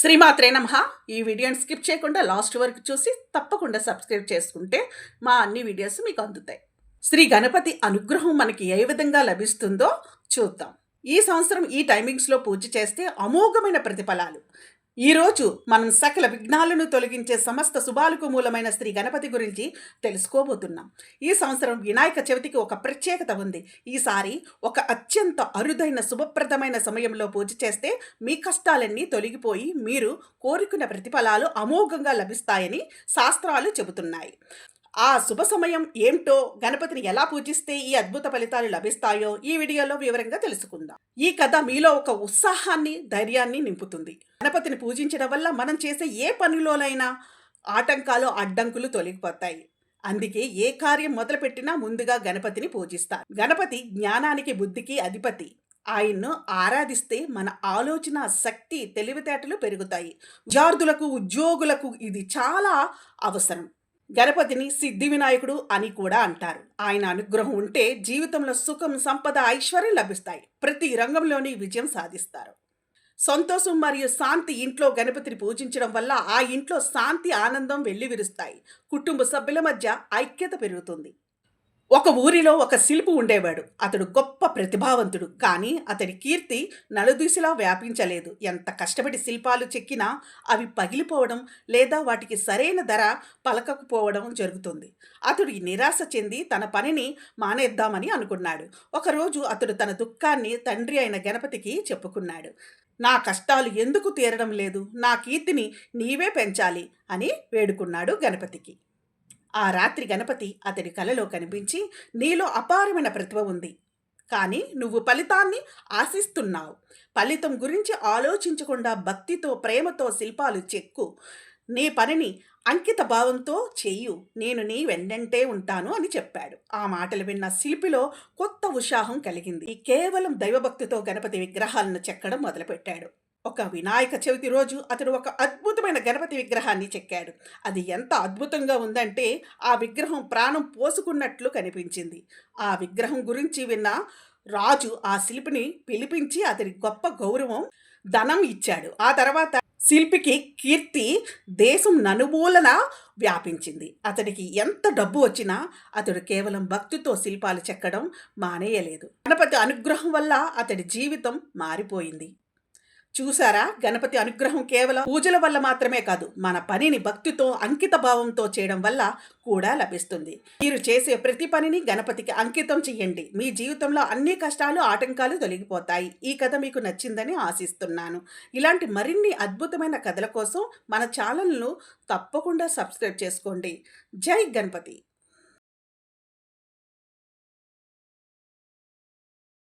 శ్రీమాత్రే నమ. ఈ వీడియోని స్కిప్ చేయకుండా లాస్ట్ వరకు చూసి తప్పకుండా సబ్స్క్రైబ్ చేసుకుంటే మా అన్ని వీడియోస్ మీకు అందుతాయి. శ్రీ గణపతి అనుగ్రహం మనకి ఏ విధంగా లభిస్తుందో చూద్దాం. ఈ సంవత్సరం ఈ టైమింగ్స్లో పూజ చేస్తే అమోఘమైన ప్రతిఫలాలు. ఈరోజు మనం సకల విఘ్నాలను తొలగించే సమస్త శుభాలకు మూలమైన శ్రీ గణపతి గురించి తెలుసుకోబోతున్నాం. ఈ సంవత్సరం వినాయక చవితికి ఒక ప్రత్యేకత ఉంది. ఈసారి ఒక అత్యంత అరుదైన శుభప్రదమైన సమయంలో పూజ చేస్తే మీ కష్టాలన్నీ తొలగిపోయి మీరు కోరుకున్న ప్రతిఫలాలు అమోఘంగా లభిస్తాయని శాస్త్రాలు చెబుతున్నాయి. ఆ శుభ సమయం ఏమిటో గణపతిని ఎలా పూజిస్తే ఈ అద్భుత ఫలితాలు లభిస్తాయో ఈ వీడియోలో వివరంగా తెలుసుకుందాం. ఈ కథ మీలో ఒక ఉత్సాహాన్ని ధైర్యాన్ని నింపుతుంది. గణపతిని పూజించడం వల్ల మనం చేసే ఏ పనిలోనైనా ఆటంకాలు అడ్డంకులు తొలగిపోతాయి. అందుకే ఏ కార్యం మొదలుపెట్టినా ముందుగా గణపతిని పూజిస్తారు. గణపతి జ్ఞానానికి బుద్ధికి అధిపతి. ఆయన్ను ఆరాధిస్తే మన ఆలోచన శక్తి తెలివితేటలు పెరుగుతాయి. విద్యార్థులకు ఉద్యోగులకు ఇది చాలా అవసరం. గణపతిని సిద్ధి వినాయకుడు అని కూడా అంటారు. ఆయన అనుగ్రహం ఉంటే జీవితంలో సుఖం సంపద ఐశ్వర్యం లభిస్తాయి. ప్రతి రంగంలోని విజయం సాధిస్తారు. సంతోషం మరియు శాంతి ఇంట్లో గణపతిని పూజించడం వల్ల ఆ ఇంట్లో శాంతి ఆనందం వెల్లివిరుస్తాయి. కుటుంబ సభ్యుల మధ్య ఐక్యత పెరుగుతుంది. ఒక ఊరిలో ఒక శిల్పి ఉండేవాడు. అతడు గొప్ప ప్రతిభావంతుడు. కానీ అతడి కీర్తి నలుదిశలా వ్యాపించలేదు. ఎంత కష్టపడి శిల్పాలు చెక్కినా అవి పగిలిపోవడం లేదా వాటికి సరైన ధర పలకకపోవడం జరుగుతుంది. అతడు నిరాశ చెంది తన పనిని మానేద్దామని అనుకున్నాడు. ఒకరోజు అతడు తన దుఃఖాన్ని తండ్రి అయిన గణపతికి చెప్పుకున్నాడు. నా కష్టాలు ఎందుకు తీరడం లేదు? నా కీర్తిని నీవే పెంచాలి అని వేడుకున్నాడు గణపతికి. ఆ రాత్రి గణపతి అతడి కలలో కనిపించి నీలో అపారమైన ప్రతిభ ఉంది. కానీ నువ్వు ఫలితాన్ని ఆశిస్తున్నావు. ఫలితం గురించి ఆలోచించకుండా భక్తితో ప్రేమతో శిల్పాలు చెక్కు. నీ పనిని అంకిత భావంతో చెయ్యు. నేను నీ వెన్నంటే ఉంటాను అని చెప్పాడు. ఆ మాటలు విన్న శిల్పిలో కొత్త ఉత్సాహం కలిగింది. కేవలం దైవభక్తితో గణపతి విగ్రహాలను చెక్కడం మొదలుపెట్టాడు. ఒక వినాయక చవితి రోజు అతడు ఒక అద్భుతమైన గణపతి విగ్రహాన్ని చెక్కాడు. అది ఎంత అద్భుతంగా ఉందంటే ఆ విగ్రహం ప్రాణం పోసుకున్నట్లు కనిపించింది. ఆ విగ్రహం గురించి విన్న రాజు ఆ శిల్పిని పిలిపించి అతడి గొప్ప గౌరవం ధనం ఇచ్చాడు. ఆ తర్వాత శిల్పికి కీర్తి దేశం నలుమూలన వ్యాపించింది. అతడికి ఎంత డబ్బు వచ్చినా అతడు కేవలం భక్తితో శిల్పాలు చెక్కడం మానేయలేదు. గణపతి అనుగ్రహం వల్ల అతడి జీవితం మారిపోయింది. చూసారా? గణపతి అనుగ్రహం కేవలం పూజల వల్ల మాత్రమే కాదు మన పనిని భక్తితో అంకిత భావంతో చేయడం వల్ల కూడా లభిస్తుంది. మీరు చేసే ప్రతి పనిని గణపతికి అంకితం చెయ్యండి. మీ జీవితంలో అన్ని కష్టాలు ఆటంకాలు తొలగిపోతాయి. ఈ కథ మీకు నచ్చిందని ఆశిస్తున్నాను. ఇలాంటి మరిన్ని అద్భుతమైన కథల కోసం మన ఛానల్ను తప్పకుండా సబ్స్క్రైబ్ చేసుకోండి. జై గణపతి!